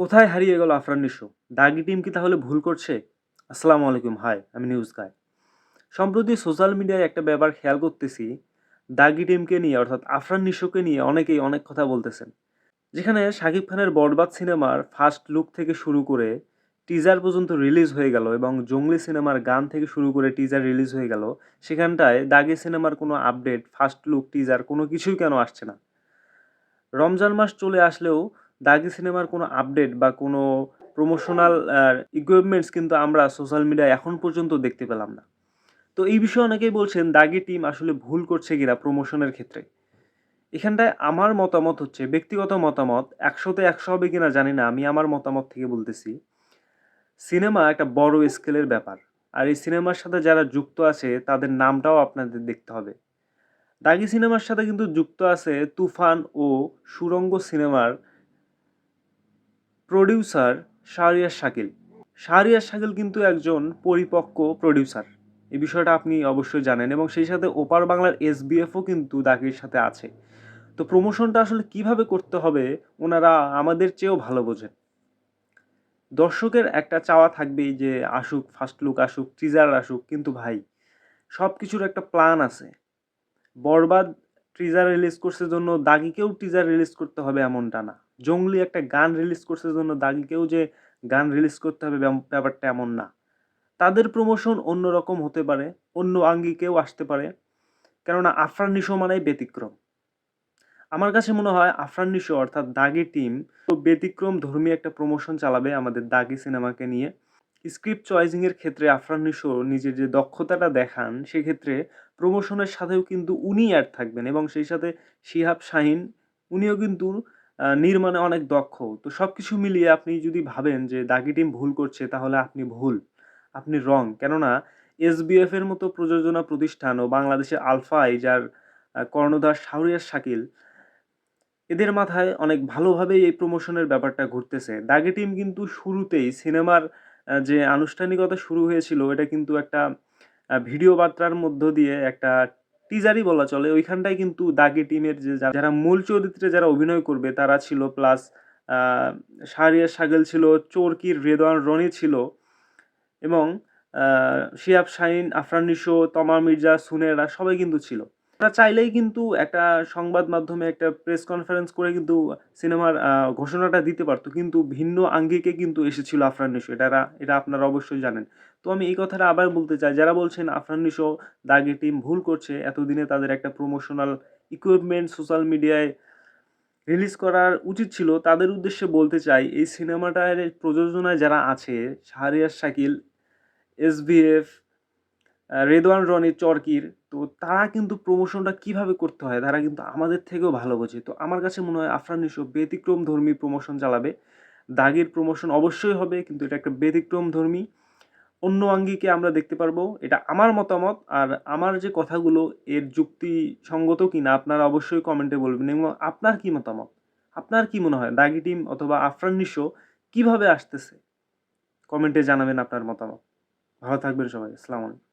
কোথায় হারিয়ে গেল আফরান নিশো? দাগি টিম কি তাহলে ভুল করছে? আসসালামু আলাইকুম, হাই, আমি নিউজ গাই। সম্প্রতি সোশ্যাল মিডিয়ায় একটা ব্যাপার খেয়াল করতেছি, দাগি টিমকে নিয়ে, অর্থাৎ আফরান নিশোকে নিয়ে অনেকেই অনেক কথা বলতেছেন। যেখানে শাকিব খানের বরবাদ সিনেমার ফার্স্ট লুক থেকে শুরু করে টিজার পর্যন্ত রিলিজ হয়ে গেল এবং জঙ্গলি সিনেমার গান থেকে শুরু করে টিজার রিলিজ হয়ে গেল, সেখানটায় দাগি সিনেমার কোনো আপডেট, ফার্স্ট লুক, টিজার কোনো কিছুই কেন আসছে না? রমজান মাস চলে আসলেও দাগি সিনেমার কোনো আপডেট বা কোনো প্রমোশনাল ইকুইপমেন্টস কিন্তু আমরা সোশ্যাল মিডিয়ায় এখন পর্যন্ত দেখতে পেলাম না। তো এই বিষয়ে অনেকেই বলছেন, দাগি টিম আসলে ভুল করছে কিনা প্রমোশনের ক্ষেত্রে। এখানটায় আমার মতামত হচ্ছে, ব্যক্তিগত মতামত, একশোতে একশো হবে কিনা জানি না, আমি আমার মতামত থেকে বলতেছি। সিনেমা একটা বড় স্কেলের ব্যাপার, আর এই সিনেমার সাথে যারা যুক্ত আছে, তাদের নামটাও আপনাদের দেখতে হবে। দাগি সিনেমার সাথে কিন্তু যুক্ত আছে তুফান ও সুরঙ্গ সিনেমার প্রডিউসার শাহরিয়ার শাকিল। শাহরিয়ার শাকিল কিন্তু একজন পরিপক্ক প্রডিউসার। এই বিষয়টা আপনি অবশ্যই জানেন এবং সেই সাথে ওপার বাংলার এসবিএফও কিন্তু দাগির সাথে আছে। তো প্রমোশনটা আসলে কীভাবে করতে হবে ওনারা আমাদের চেয়েও ভালো বোঝেন। দর্শকের একটা চাওয়া থাকবেই যে আসুক ফার্স্ট লুক আসুক টিজার আসুক, কিন্তু ভাই সব কিছুর একটা প্ল্যান আছে। বরবাদ টিজার রিলিজ করছে জন্য দাগিকেও টিজার রিলিজ করতে হবে এমনটা না। জঙ্গলি একটা গান রিলিজ করছে জন্য দাগিকেও যে গান রিলিজ করতে হবে ব্যাপারটা এমন না। তাদের প্রমোশন অন্যরকম হতে পারে, অন্য আঙ্গিকেও আসতে পারে, কেননা আফরান নিশো মানেই ব্যতিক্রম। আমার কাছে মনে হয় আফরান নিশো অর্থাৎ দাগি টিম তো ব্যতিক্রম ধর্মী একটা প্রমোশন চালাবে আমাদের দাগি সিনেমাকে নিয়ে। স্ক্রিপ্ট চয়েসিংয়ের ক্ষেত্রে আফরান নিশো নিজের যে দক্ষতাটা দেখান, সেক্ষেত্রে প্রমোশনের সাথেও কিন্তু উনি অ্যাড থাকবেন এবং সেই সাথে শিহাব শাহিন, উনিও কিন্তু নির্মাণে অনেক দক্ষ। তো সব কিছু মিলিয়ে আপনি যদি ভাবেন যে দাগি টিম ভুল করছে, তাহলে আপনি ভুল, আপনি রং কেননা এসবিএফ এর মতো প্রযোজনা প্রতিষ্ঠান ও বাংলাদেশের আলফাই যার কর্ণধার শাহরিয়ার শাকিল, এদের মাথায় অনেক ভালোভাবেই এই প্রমোশনের ব্যাপারটা ঘুরতেছে। দাগি টিম কিন্তু শুরুতেই সিনেমার যে আনুষ্ঠানিকতা শুরু হয়েছিল, এটা কিন্তু একটা ভিডিও বার্তার মধ্য দিয়ে একটা টিজারই বলা চলে। ওইখানটায় কিন্তু দাগি টিমের যে যারা মূল চরিত্রে যারা অভিনয় করবে, তারা ছিল প্লাস শাহরিয়ার সাগেল ছিল, চোরকির রেদওয়ান রনি ছিল এবং শিয়াব শাহিন, আফরান নিশো, তমা মির্জা সুনেরা সবাই কিন্তু ছিল। তারা চাইলেই কিন্তু একটা সংবাদ মাধ্যমে, একটা প্রেস কনফারেন্স করে কিন্তু সিনেমার ঘোষণাটা দিতে পারতো। কিন্তু ভিন্ন আঙ্গিকে কিন্তু এসেছিল আফরান নিশো। এটা এটা আপনারা অবশ্যই জানেন। তো আমি এই কথাটা আবার বলতে চাই, যারা বলছেন আফরান নিশো দাগি টিম ভুল করছে, এতদিনে তাদের একটা প্রমোশনাল ইকুইপমেন্ট সোশ্যাল মিডিয়ায় রিলিজ করার উচিত ছিল, তাদের উদ্দেশ্যে বলতে চাই, এই সিনেমাটার প্রযোজনায় যারা আছে, Shahriar Shakil S B F Redwan, Roni, চরকির, তো তারা কিন্তু প্রমোশনটা কীভাবে করতে হয়? তারা কিন্তু আমাদের থেকেও ভালো বোঝে। তো আমার কাছে মনে হয় আফরান নিশো ব্যতিক্রম ধর্মী প্রমোশন চালাবে। দাগের প্রমোশন অবশ্যই হবে, কিন্তু এটা একটা ব্যতিক্রম ধর্মী অন্য আঙ্গিকে আমরা দেখতে পারব। এটা আমার মতামত। আর আমার যে কথাগুলো, এর যুক্তিসঙ্গত কিনা আপনারা অবশ্যই কমেন্টে বলবেন। এবং আপনার কি মতামত? আপনার কি মনে হয়? দাগি টিম অথবা আফরান নিশো কীভাবে আসতেছে? কমেন্টে জানাবেন আপনার মতামত। ভালো থাকবেন সবাই। আসসালামু আলাইকুম।